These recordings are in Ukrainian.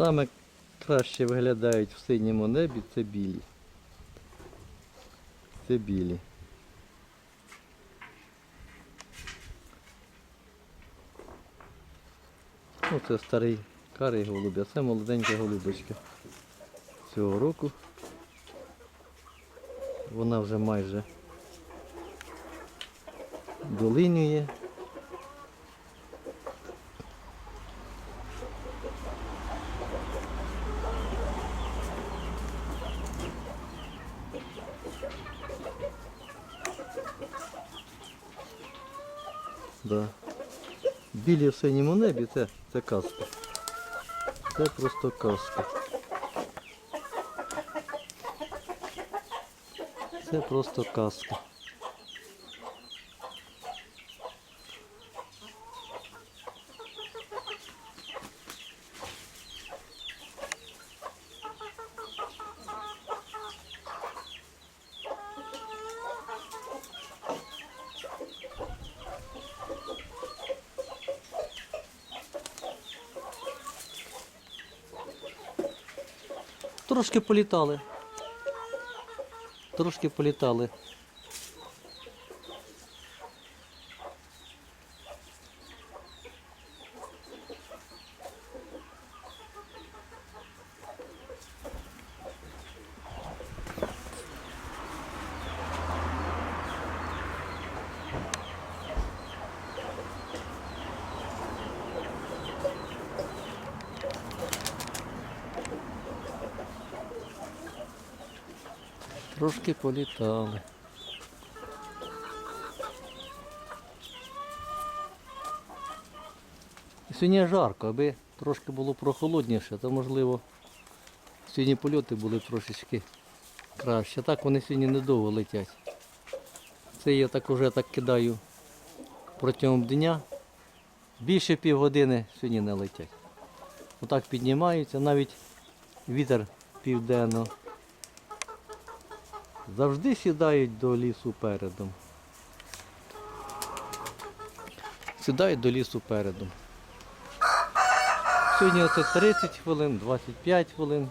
Саме краще виглядають в синьому небі це білі. Це білі. Ну, це старий карий голуб, а це молоденька голубочка. Цього року. Вона вже майже долинює. Да. Білі в синьому небі це, це казка. Це просто казка. Це просто казка. Трошки політали. Трошки політали. Трошки політали. Сьогодні жарко, аби трошки було прохолодніше, то можливо сьогодні польоти були трошечки краще. Так вони сьогодні недовго летять. Це я так уже так кидаю протягом дня. Більше півгодини сьогодні не летять. Отак піднімаються, навіть вітер південно. Завжди сідають до лісу передом. Сідають до лісу передом. Сьогодні оце 30 хвилин, 25 хвилин,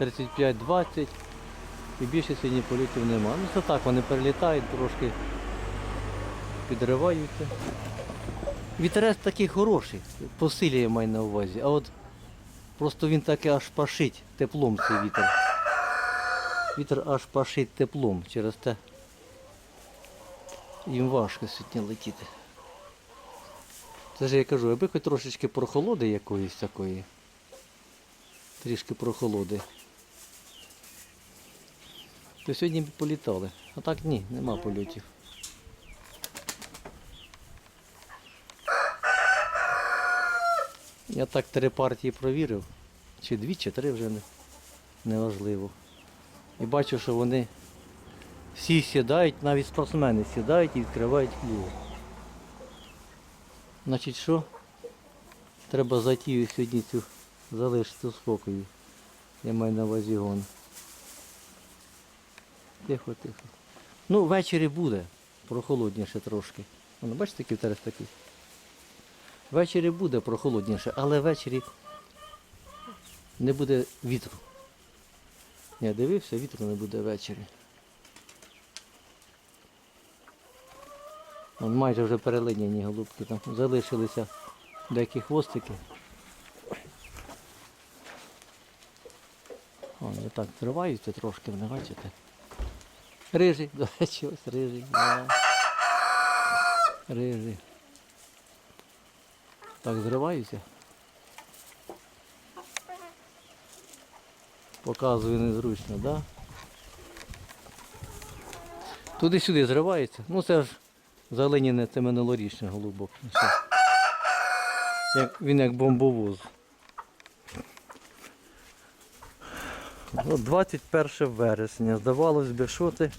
35-20 і більше сьогодні політів нема. Ну це так, вони перелітають, трошки підриваються. Вітерець такий хороший, по силі маю на увазі, а от просто він таки аж пашить теплом цей вітер. Вітер аж пашить теплом через те. Їм важко сьогодні летіти. Це ж я кажу, аби хоч трошечки прохолоди якоїсь такої. Трішки прохолоди. То сьогодні б політали. А так ні, нема польотів. Я так три партії провірив. Чи дві, чи три вже не, неважливо. І бачу, що вони всі сідають, навіть спортсмени сідають і відкривають клюв. Значить що? Треба затію сьогодні цю залишити спокою. Я маю на увазі гон. Тихо, тихо. Ну, ввечері буде. Прохолодніше трошки. Воно, бачите, який вітерець такий. Ввечері буде прохолодніше, але ввечері не буде вітру. Я дивився, вітру не буде ввечері. Вон майже вже перелиняні голубки там. Залишилися деякі хвостики. Вони так триваються трошки, не бачите? Рижий, до речі, ось рижий. Да. Рижий. Так зриваються. Показую незручно, так? Да? Туди-сюди зривається. Ну це ж Заленіне це минулорічний голубок. Ну. Як, він як бомбовоз. От 21 вересня. Здавалось би, що ти,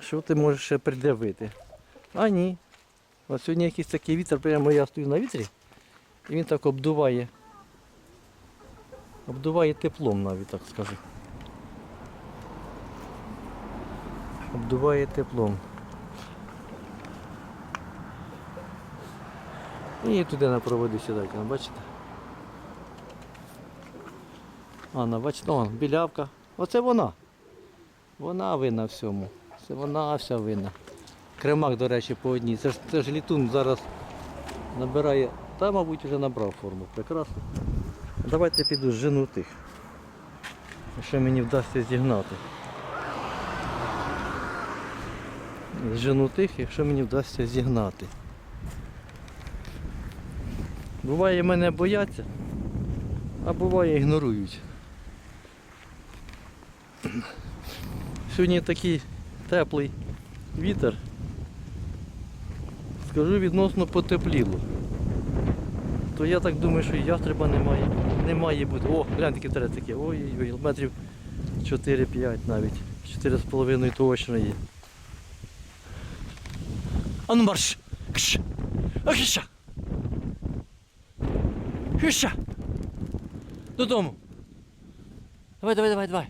що ти можеш ще пред'явити. А ні. От сьогодні якийсь такий вітер, прямо я стою на вітрі, і він так обдуває. Обдуває теплом навіть, так скажу. Обдуває теплом. І туди на проводи сідають, ви бачите? Анна, бачите, он, білявка. Оце вона. Вона винна всьому. Це вона вся винна. Кремак, до речі, по одній. Це ж, це ж літун зараз набирає. Та, мабуть, вже набрав форму. Прекрасно. Давайте піду жену тих. Якщо мені вдасться зігнати. Жену тих, якщо мені вдасться зігнати. Буває мене бояться, а буває ігнорують. Сьогодні такий теплий вітер. Скажу відносно потепліло. То я так думаю, що ястреба немає. Не має бути. О, глянь такі таке. Ой-ой-ой, метрів 4-5 навіть. 4,5 точно є. А ну марш! Кш! Ахіша! Хіша! Додому! Давай, давай, давай, давай!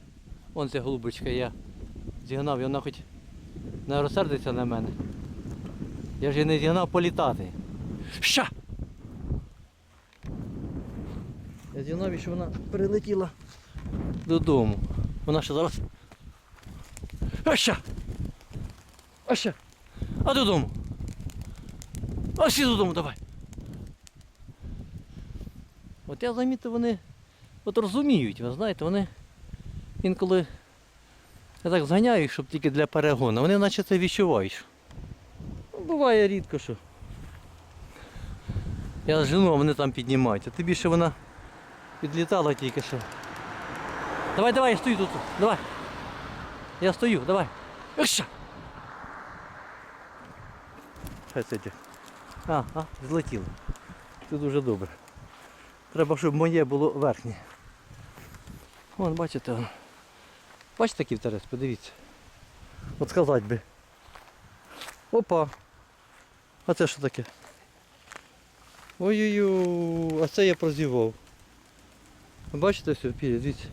Вон ця голубочка, я зігнав, і вона хоч не розсердиться на мене. Я ж її не зігнав політати. Ща! Я що вона прилетіла додому. Вона ще зараз. А ща! А ща! А додому! А всі додому давай! От я замітив, вони от розуміють, ви знаєте, вони інколи я так зганяю, щоб тільки для перегону. Вони наче це відчувають. Буває рідко, що. Я жену, а вони там піднімають. А тобі ще вона підлітала тільки що. Давай, давай, я стою тут. Давай. Я стою, давай. Екша! Хай це. А, а, злетіло. Це дуже добре. Треба, щоб моє було верхнє. Вон, бачите, вон. Бачите який вітерець, подивіться. От сказати би. Опа. А це що таке? Ой-ой-ой, а це я прозівав. Бачите все, пірі, дивіться.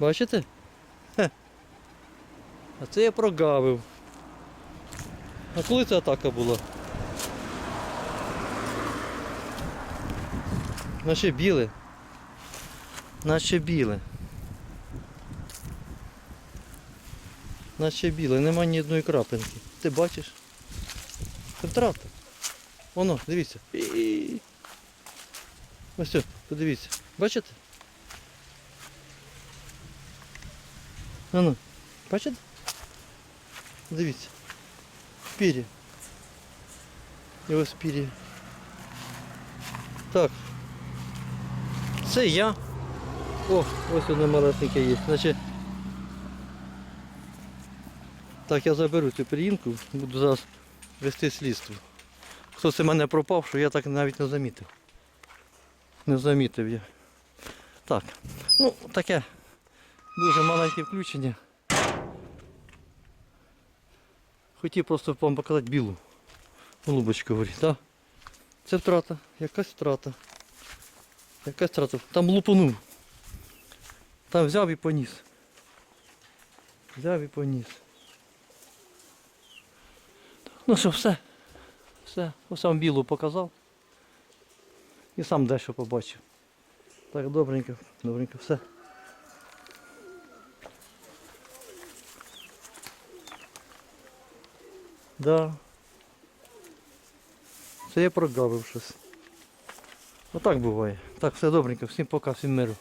Бачите? Хе. А це я прогавив. А коли це атака була? Наче біле. Наче біле. Наче біле, нема ні одної крапинки. Ти бачиш? Це. Воно, дивіться. І-і-і. Ось все, подивіться. Бачите? Ану, бачите? Дивіться. Пір'я. І ось пір'я. Так. Це я. О, ось воно малесеньке є. Значить, так, я заберу цю пір'їнку, буду зараз вести слідство. Хто це мене пропав, що я так навіть не замітив. Не замітив я. Так, ну таке дуже маленьке включення. Хотів просто вам показати білу голубочку говорить, так? Це втрата, якась втрата. Якась втрата. Там лупанув. Там взяв і поніс. Взяв і поніс. Ну що, все. Все. Ось вам білу показав. І сам дещо побачив. Так, добренько, добренько, все. Да. Це я прогавив щось. Отак буває. Так, все добренько, всім пока, всім миру.